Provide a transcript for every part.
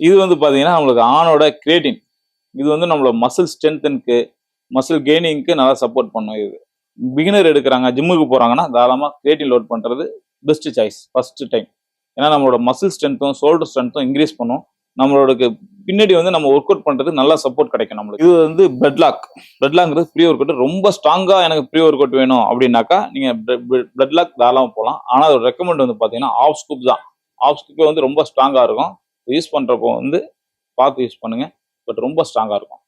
இது வந்து பார்த்தீங்கன்னா நம்மளுக்கு ஆணோட கிரியேட்டின் இது வந்து நம்மளோட மசில் ஸ்ட்ரென்த்தனுக்கு மசில் கெய்னிங்க்கு நல்லா சப்போர்ட் பண்ணும் இது. பிகினர் எடுக்கிறாங்க ஜிம்முக்கு போகிறாங்கன்னா தாராளமாக கிரியேட்டின் லோட் பண்ணுறது பெஸ்ட் சாய்ஸ் ஃபஸ்ட்டு டைம் ஏன்னா நம்மளோட மசில் ஸ்ட்ரென்த்தும் ஷோல்டர் ஸ்ட்ரென்த்தும் இன்க்ரீஸ் பண்ணும். நம்மளோட பின்னாடி வந்து நம்ம ஒர்க் அவுட் பண்ணுறதுக்கு நல்லா சப்போர்ட் கிடைக்கும் நம்மளுக்கு. இது வந்து பெட் லாக் ப்ரீ ஒர்க் அவுட் ரொம்ப ஸ்ட்ராங்காக எனக்கு ப்ரீ ஒர்க் அவுட் வேணும் அப்படின்னாக்கா நீங்கள் பிளட்லாக் தாராளமாக போகலாம் ஆனால் அதோட ரெக்கமெண்ட் வந்து பார்த்தீங்கன்னா ஆஃப் ஸ்கூப் தான். ஆஃப் ஸ்கூப் வந்து ரொம்ப ஸ்ட்ராங்காக இருக்கும். யூஸ் பண்ணுறப்போ வந்து பார்த்து யூஸ் பண்ணுங்கள் பட் ரொம்ப ஸ்ட்ராங்காக இருக்கும்.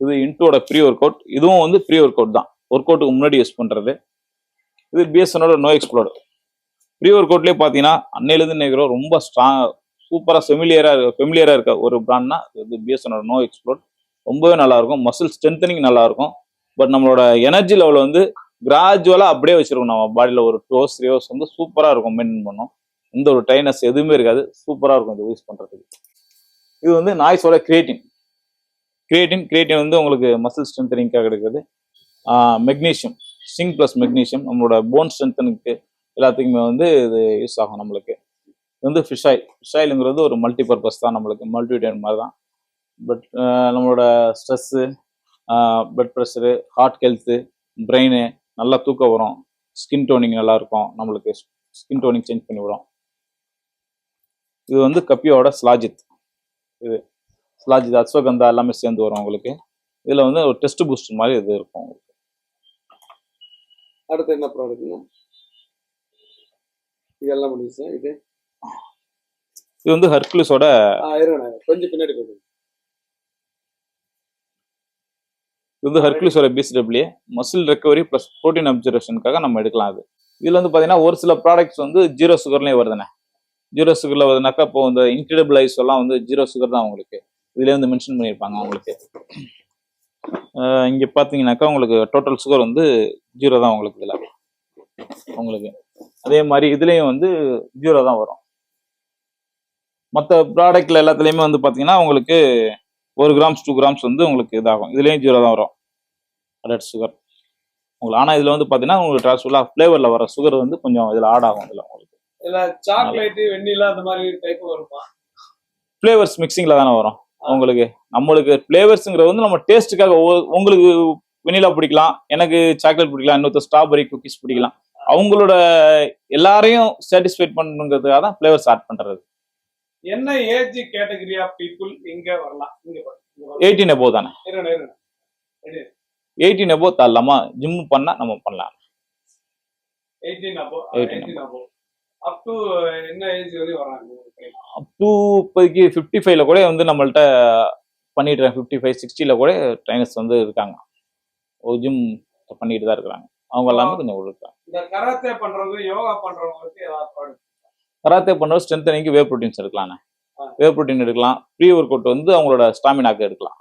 இது இன்டோட ப்ரீ ஒர்க் அவுட் இதுவும் வந்து ப்ரீ ஒர்க் அவுட் தான். ஒர்க் அவுட்டுக்கு முன்னாடி யூஸ் பண்ணுறது இது பிஎஸ்எனோட நோ எக்ஸ்ப்ளோர் ப்ரீ ஒர்க் அவுட்லேயே பார்த்தீங்கன்னா அன்னையிலேருந்து நேக்கிறோ ரொம்ப ஸ்ட்ராங் சூப்பராக ஃபெமிலியராக ஃபெமிலியராக இருக்க ஒரு பிராண்ட்னா இது பிஎஸ்எனோட நோ எக்ஸ்ப்ளோர் ரொம்பவே நல்லாயிருக்கும் மசில் ஸ்ட்ரென்தனிங் நல்லாயிருக்கும் பட் நம்மளோட எனர்ஜி லெவல் வந்து கிராஜுவலாக அப்படியே வச்சுருக்கோம் நம்ம பாடியில் ஒரு டூ த்ரீ ஹவர்ஸ் வந்து சூப்பராக இருக்கும். மெயின்டைன் பண்ணும் எந்த ஒரு டைனஸ் எதுவுமே இருக்காது. சூப்பராக இருக்கும் இது யூஸ் பண்ணுறதுக்கு இது வந்து நாய்ஸோட கிரியேட்டின் கிரியேட்டின் கிரியேட்டின் வந்து உங்களுக்கு மசில் ஸ்ட்ரென்தனிங்காக கிடைக்கிறது மெக்னீஷியம் சிங் ப்ளஸ் மெக்னீஷியம் நம்மளோட போன் ஸ்ட்ரென்தனுக்கு எல்லாத்துக்குமே வந்து இது யூஸ் ஆகும் நம்மளுக்கு. இது வந்து ஃபிஷ் ஆயில் ஃபிஷ் ஆயிலுங்கிறது ஒரு மல்டி பர்பஸ் தான் நம்மளுக்கு. மல்டிவிட்டன் மாதிரி தான் பட் நம்மளோட stress blood pressure heart health brain நல்லா தூக்கம் வரும். ஸ்கின் டோனிங் நல்லாயிருக்கும் நம்மளுக்கு ஸ்கின் டோனிங் சேஞ்ச் பண்ணி விடும் இது வந்து கப்பியோட ஸ்லாஜித். இது ஸ்லாஜித் அஸ்வகந்தா எல்லாமே சேர்ந்து வரும் உங்களுக்கு. இதில் வந்து ஒரு டெஸ்ட் பூஸ்ட் மாதிரி இது இருக்கும் அடுத்து என்ன ப்ராடக்ட்னா இதெல்லாம் முடிஞ்சு சார் இது? இது வந்து ஹர்குலிஸோட கொஞ்சம் பின்னாடி போடுங்க இது வந்து ஹர்குலிஸோட PCW muscle recovery plus protein அப்சர்வேஷனுக்காக நம்ம எடுக்கலாம் அது இதில் வந்து பார்த்தீங்கன்னா ஒரு சில ப்ராடக்ட்ஸ் வந்து ஜீரோ சுகர்லேயே வருதுண்ணே. ஜீரோ சுகரில் வருதுனாக்கா இப்போ இந்த இன்க்ரெடிபிள் ஐஸ் எல்லாம் வந்து ஜீரோ சுகர் தான் உங்களுக்கு இதுலேயே வந்து மென்ஷன் பண்ணியிருப்பாங்க உங்களுக்கு இங்கே பார்த்தீங்கன்னாக்கா உங்களுக்கு டோட்டல் சுகர் வந்து ஜீரோ தான் உங்களுக்கு இதில். உங்களுக்கு. அதே மாதிரி இதுலேயும் வந்து ஜீரோ தான் வரும். மற்ற ப்ராடக்ட்ல எல்லாத்துலேயுமே வந்து பார்த்தீங்கன்னா உங்களுக்கு ஒரு கிராம்ஸ் டூ கிராம்ஸ் வந்து உங்களுக்கு இதாகும். இதுலேயும் ஜீரோ தான் வரும். ரெட் சுகர் உங்களுக்கு ஆனால் இதில் வந்து பார்த்தீங்கன்னா உங்களுக்கு ட்ரான்ஸ்ஃபுல்லாக ஃப்ளேவரில் வர சுகர் வந்து கொஞ்சம் இதில் ஆட் ஆகும் இதில். இல்ல சாக்லேட் வெண்ணிலா அந்த மாதிரி டைப் வருமா? ஃப்ளேவர்ஸ் மிக்சிங்கில் தானே வரும். உங்களுக்கு நம்மளுக்கு ஃப்ளேவர்ஸுங்கிறது வந்து நம்ம டேஸ்ட்டுக்காக உங்களுக்கு வெனிலா பிடிக்கலாம் எனக்கு சாக்லேட் பிடிக்கலாம் இன்னொருத்தர் ஸ்ட்ராபெரி குக்கீஸ் பிடிக்கலாம். அவங்களோட எல்லாரையும் சாட்டிஸ்ஃபைட் பண்ணுங்கிறதுக்காக தான் ஃப்ளேவர்ஸ் ஆட் பண்ணுறது என்ன ஏஜ் கேட்டகரி ஆஃப் பீப்புள் இங்க வரலாம். எயிட்டீன் எபோ தானே. எயிட்டீன் எபோ தரலாமா ஜிம் பண்ணால் நம்ம பண்ணலாம். 18 above, 18 18 above. up to என்ன ஏஜ் வரையும் வராங்க அப் டு இப்போதைக்கு ஃபிஃப்டி ஃபைவ்ல கூட வந்து நம்மள்ட்ட பண்ணிடுறேன் ஃபிஃப்டி ஃபைவ் சிக்ஸ்டியில் கூட ட்ரைனர்ஸ் வந்து இருக்காங்க. ஒரு ஜிம் பண்ணிட்டு தான் இருக்கிறாங்க. அவங்க எல்லாமே கொஞ்சம் இருக்காங்க இந்த கராத்தே பண்றவங்க யோகா பண்றவங்களுக்கு ஏதாவது கராத்தே பண்ணுறது ஸ்ட்ரென்த்தனிங்க்கு வே ப்ரோட்டீன்ஸ் எடுக்கலாண்ணே. வே ப்ரோட்டீன் எடுக்கலாம் ப்ரீ ஒர்க் அவுட் வந்து அவங்களோட ஸ்டாமினாக்கு எடுக்கலாம்.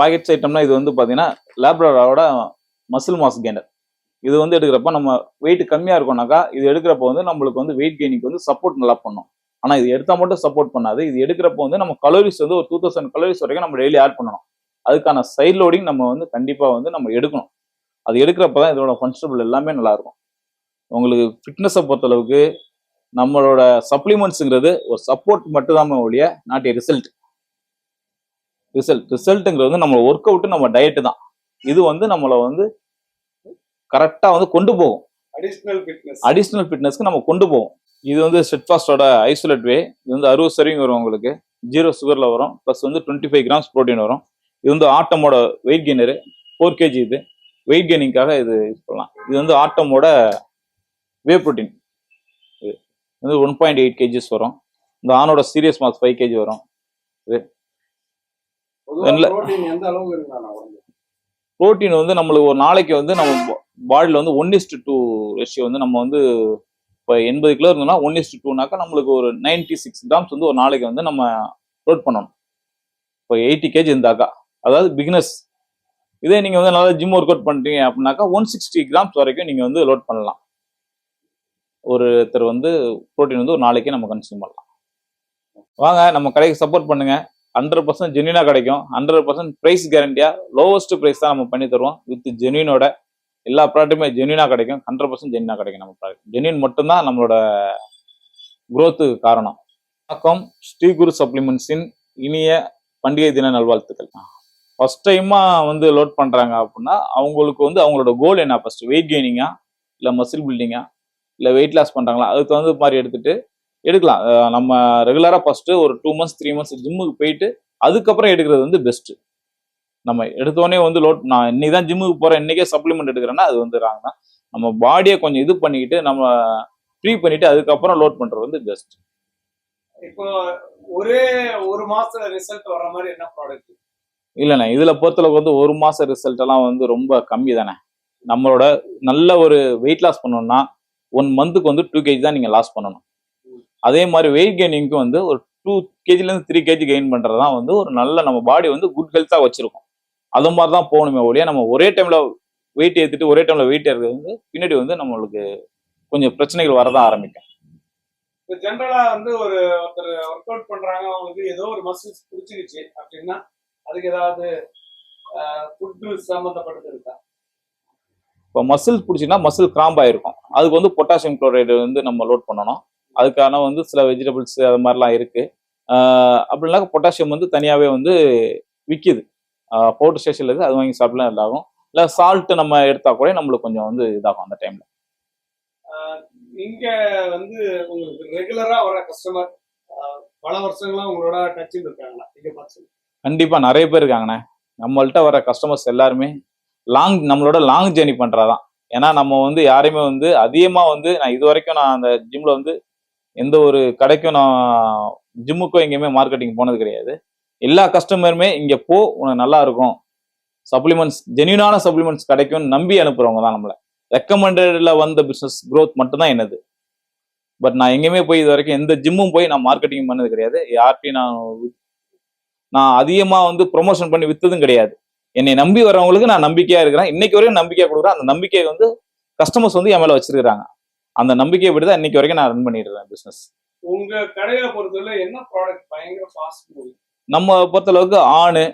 பாக்கெட்ஸ் ஐட்டம்னா இது வந்து பார்த்தீங்கன்னா லேப்ரடாரோட மசில் மாஸ் கெய்னர் இது வந்து எடுக்கிறப்ப நம்ம வெயிட் கம்மியாக இருக்கோம்னாக்கா இது எடுக்கிறப்ப வந்து நம்மளுக்கு வந்து வெயிட் கெய்னிங்க்கு வந்து சப்போர்ட் நல்லா பண்ணும். ஆனால் இது எடுத்தால் மட்டும் சப்போர்ட் பண்ணாது. இது எடுக்கிறப்ப வந்து நம்ம கலோரிஸ் வந்து ஒரு டூ தௌசண்ட் கலோரிஸ் வரைக்கும் நம்ம டெய்லி ஆட் பண்ணணும். அதுக்கான சைட் லோடிங் நம்ம வந்து கண்டிப்பாக வந்து நம்ம எடுக்கணும். அது எடுக்கிறப்ப தான் இதோட ஃபன்ஸ்டபிள் எல்லாமே நல்லா இருக்கும். உங்களுக்கு ஃபிட்னஸை பொறுத்தளவுக்கு நம்மளோட சப்ளிமெண்ட்ஸுங்கிறது ஒரு சப்போர்ட் மட்டும் தான் ஒழிய நாட் ஏ ரிசல்ட் ரிசல்ட் ரிசல்ட்டுங்கிறது வந்து நம்ம ஒர்க் அவுட்டு நம்ம டயட்டு தான். இது வந்து நம்மளை வந்து கரெக்டாக வந்து கொண்டு போகும். அடிஷனல் ஃபிட்னஸ் அடிஷ்னல் ஃபிட்னஸ்க்கு நம்ம கொண்டு போவோம் இது வந்து ஸ்டெட்ஃபாஸ்டோட ஐசோலேட் வே இது வந்து அறுபது சர்விங் வரும் உங்களுக்கு. ஜீரோ சுகரில் வரும். ப்ளஸ் வந்து டுவெண்ட்டி ஃபைவ் கிராம்ஸ் ப்ரோட்டீன் வரும். இது வந்து ஆட்டமோட வெயிட் கெய்னரு ஃபோர் கேஜி இது. வெயிட் கெய்னிங்காக இது யூஸ் பண்ணலாம். இது வந்து ஆட்டமோட வே ப்ரோட்டீன் இது வந்து ஒன் பாயிண்ட் எயிட் கேஜிஸ் வரும். இந்த ஆனோட சீரியஸ் மாஸ் ஃபைவ் கேஜி வரும். இல்ல. புரோட்டீன் வந்து. நம்மளுக்கு ஒரு நாளைக்கு வந்து நம்ம பாடியில் வந்து ஒன் இஸ்டு டூ ரேஷியோ வந்து நம்ம வந்து இப்போ எண்பது கிலோ இருந்தோம்னா ஒன் இஸ்டு டூனாக்கா நம்மளுக்கு ஒரு நைன்டி சிக்ஸ் கிராம்ஸ் வந்து ஒரு நாளைக்கு வந்து நம்ம லோட் பண்ணணும். இப்போ எயிட்டி கேஜி இருந்தாக்கா. அதாவது பிகினஸ் இதே நீங்கள் வந்து நல்லா ஜிம் ஒர்க் அவுட் பண்ணுறீங்க அப்படின்னாக்கா ஒன் சிக்ஸ்டி கிராம்ஸ் வரைக்கும் நீங்கள் வந்து லோட் பண்ணலாம். ஒருத்தர் வந்து ப்ரோட்டீன் வந்து ஒரு நாளைக்கு நம்ம கன்சியூம் பண்ணலாம். வாங்க நம்ம கடைக்கு சப்போர்ட் பண்ணுங்க. ஹண்ட்ரட் பர்சன்ட் ஜென்யூனா கிடைக்கும். ஹண்ட்ரட் பர்சன்ட் ப்ரைஸ் கேரண்டியா லோவஸ்ட் ப்ரைஸ் தான் நம்ம பண்ணி தருவோம். வித் ஜென்யூனோட எல்லா ப்ராடக்ட்டுமே ஜென்யூனா கிடைக்கும். ஹண்ட்ரட் பர்சன்ட் ஜென்யூனா கிடைக்கும் நம்ம ப்ராடக்ட் ஜென்யூன் மட்டும்தான் நம்மளோட குரோத்துக்கு காரணம். வணக்கம். ஸ்ரீகுரு சப்ளிமெண்ட்ஸின் இனிய பண்டிகை தின நல்வாழ்த்துக்கள். ஃபர்ஸ்ட் டைமா வந்து லோட் பண்றாங்க அப்படின்னா அவங்களுக்கு வந்து அவங்களோட கோல் என்ன? ஃபர்ஸ்ட் வெயிட் கெய்னிங்கா இல்லை மசில் பில்டிங்கா இல்லை வெயிட் லாஸ் பண்றாங்களா? அதுக்கு தகுந்த மாதிரி எடுத்துட்டு எடுக்கலாம். நம்ம ரெகுலராக ஃபர்ஸ்ட் ஒரு டூ மந்த்ஸ் த்ரீ மந்த்ஸ் ஜிம்முக்கு போயிட்டு அதுக்கப்புறம் எடுக்கிறது வந்து பெஸ்ட் நம்ம எடுத்தோடனே வந்து லோட் நான் இன்னைக்கு தான் ஜிம்முக்கு போறேன் இன்னைக்கே சப்ளிமெண்ட் எடுக்கிறேன்னா அது வந்து ராங் தான். நம்ம பாடியை கொஞ்சம் இது பண்ணிக்கிட்டு நம்ம ஃப்ரீ பண்ணிட்டு அதுக்கப்புறம் லோட் பண்றது வந்து பெஸ்ட் இப்போ ஒரே ஒரு மாசத்துல ரிசல்ட் வர மாதிரி என்ன ப்ராடக்ட் இல்லைண்ணே இதுல பொறுத்தளவுக்கு வந்து ஒரு மாச ரிசல்ட் எல்லாம் வந்து ரொம்ப கம்மி தானே. நம்மளோட நல்ல ஒரு வெயிட் லாஸ் பண்ணணும்னா ஒன் மந்த்துக்கு வந்து டூ கேஜி தான் நீங்க லாஸ் பண்ணணும். அதே மாதிரி வெயிட் கெய்னிங்க்கு வந்து ஒரு டூ கேஜிலேருந்து த்ரீ கேஜி கெயின் பண்றது தான் வந்து ஒரு நல்ல நம்ம பாடி வந்து குட் ஹெல்த்தாக வச்சிருக்கும். அது மாதிரி தான் போகணுமே ஒழிய நம்ம ஒரே டைம்ல வெயிட் ஏற்றிட்டு ஒரே டைம்ல வெயிட் ஏறுறது வந்து பின்னாடி வந்து நம்மளுக்கு கொஞ்சம் பிரச்சனைகள் வரதான் ஆரம்பிக்கும். இப்போ ஜென்ரலா வந்து ஒரு ஒருத்தர் ஒர்க் அவுட் பண்றாங்க அவங்களுக்கு ஏதோ ஒரு மசில்ஸ் பிடிச்சிருச்சு அப்படின்னா அதுக்கு ஏதாவது ஃபுட் சம்மந்தப்பட்டது இருக்கா இப்போ மசில் பிடிச்சின்னா மசில் கிராம்ப் ஆயிருக்கும். அதுக்கு வந்து பொட்டாசியம் குளோரைடு வந்து நம்ம லோட் பண்ணணும். அதுக்கான வந்து சில வெஜிடபிள்ஸ் அது மாதிரிலாம் இருக்கு. ஆஹ் அப்படின்னாக்க பொட்டாசியம் வந்து தனியாகவே வந்து விற்கிது பவுடர் ஸ்டேஷன்ல இருக்கு அது வாங்கி சாப்பிடலாம் இதாகும். இல்லை சால்ட் நம்ம எடுத்தா கூட நம்மளுக்கு கொஞ்சம் வந்து இதாகும் அந்த டைம்ல இங்க வந்து உங்களுக்கு ரெகுலரா வர கஸ்டமர் பல வருஷங்களா உங்களோட டச்சில் இருக்காங்களா? இங்க பார்த்து கண்டிப்பா நிறைய பேர் இருக்காங்கண்ணே. நம்மள்ட்ட வர கஸ்டமர்ஸ் எல்லாருமே லாங் நம்மளோட லாங் ஜேர்னி பண்றதான் ஏன்னா நம்ம வந்து யாரையுமே வந்து அதிகமா வந்து நான் இது வரைக்கும் நான் அந்த ஜிம்ல வந்து எந்த ஒரு கடைக்கும் நான் ஜிம்முக்கும் எங்கேயுமே மார்க்கெட்டிங் போனது கிடையாது. எல்லா கஸ்டமருமே இங்கே போ உனக்கு நல்லா இருக்கும். சப்ளிமெண்ட்ஸ் ஜென்யூனான சப்ளிமெண்ட்ஸ் கிடைக்கும்னு நம்பி அனுப்புகிறவங்க தான் நம்மளை. ரெக்கமெண்டடில் வந்த பிஸ்னஸ் க்ரோத் மட்டும்தான் என்னது. பட் நான் எங்கேயுமே போய் இது வரைக்கும் எந்த ஜிம்மும் போய் நான் மார்க்கெட்டிங் பண்ணது கிடையாது. யார்ட்டையும் நான் நான் அதிகமாக வந்து ப்ரொமோஷன் பண்ணி விற்றதும் கிடையாது. என்னை நம்பி வரவங்களுக்கு நான் நம்பிக்கையாக இருக்கிறேன். இன்னைக்கு வரையும் நம்பிக்கையாக கொடுக்குறேன். அந்த நம்பிக்கையை வந்து கஸ்டமர்ஸ் வந்து என் மேலே வச்சிருக்கிறாங்க. அந்த நம்பிக்கையை படி தான் இன்னைக்கு வரைக்கும் நான் ரன் பண்ணிட்டு இருக்கேன் பிசினஸ் உங்க கடையில பொறுத்தவரை என்ன ப்ராடக்ட் பயங்கர ஃபாஸ்ட் மூவி நம்ம பொறுத்தளவுக்கு ஆணு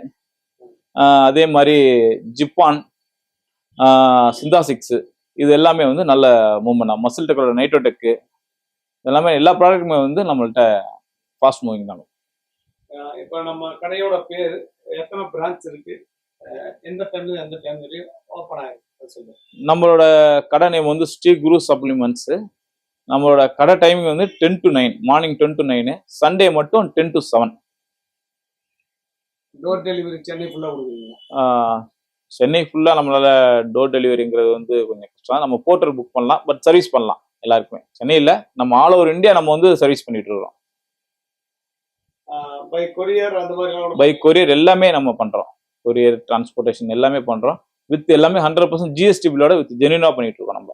அதே மாதிரி ஜிப்பான் சிந்தாசிக்ஸ் இது எல்லாமே வந்து நல்ல மூவ்மெண்ட் மசில் டெக்கோட நைட்ரோடெக்கு எல்லாமே எல்லா ப்ராடக்ட்டுமே வந்து நம்மள்ட்ட ஃபாஸ்ட் மூவிங் தான். இப்போ நம்ம கடையோட பேர் எத்தனை பிரான்ச் இருக்கு? எந்த டைம்ல எந்த டைம் ஓப்பன் ஆயிருக்கு. நம்மளோட கடை நேம் வந்து ஸ்ரீ குரு சப்ளிமெண்ட்ஸ். நம்மளோட கடை டைமிங் வந்து ten to nine morning ten to nine Sunday மட்டும் ten to seven door delivery Chennai ஃபுல்லா கொடுக்குறீங்க சென்னை ஃபுல்லாக நம்மளால டோர் டெலிவரிங்கிறது வந்து கொஞ்சம் கஷ்டம். நம்ம போர்ட்டல் புக் பண்ணலாம் பட் சர்வீஸ் பண்ணலாம் எல்லாருக்குமே. சென்னையில் நம்ம ஆல் ஓவர் இந்தியா நம்ம வந்து சர்வீஸ் பண்ணிட்டு இருக்கோம் பை கொரியர் அந்த மாதிரி பை கொரியர் எல்லாமே நம்ம பண்ணுறோம் கொரியர் டிரான்ஸ்போர்ட்டேஷன் எல்லாமே பண்ணுறோம் வித் எல்லாமே ஹண்ட்ரட் பர்சன்ட் ஜிஎஸ்டி பில்லோட வித் ஜென்யூனாக பண்ணிட்டு இருக்கோம் நம்ம.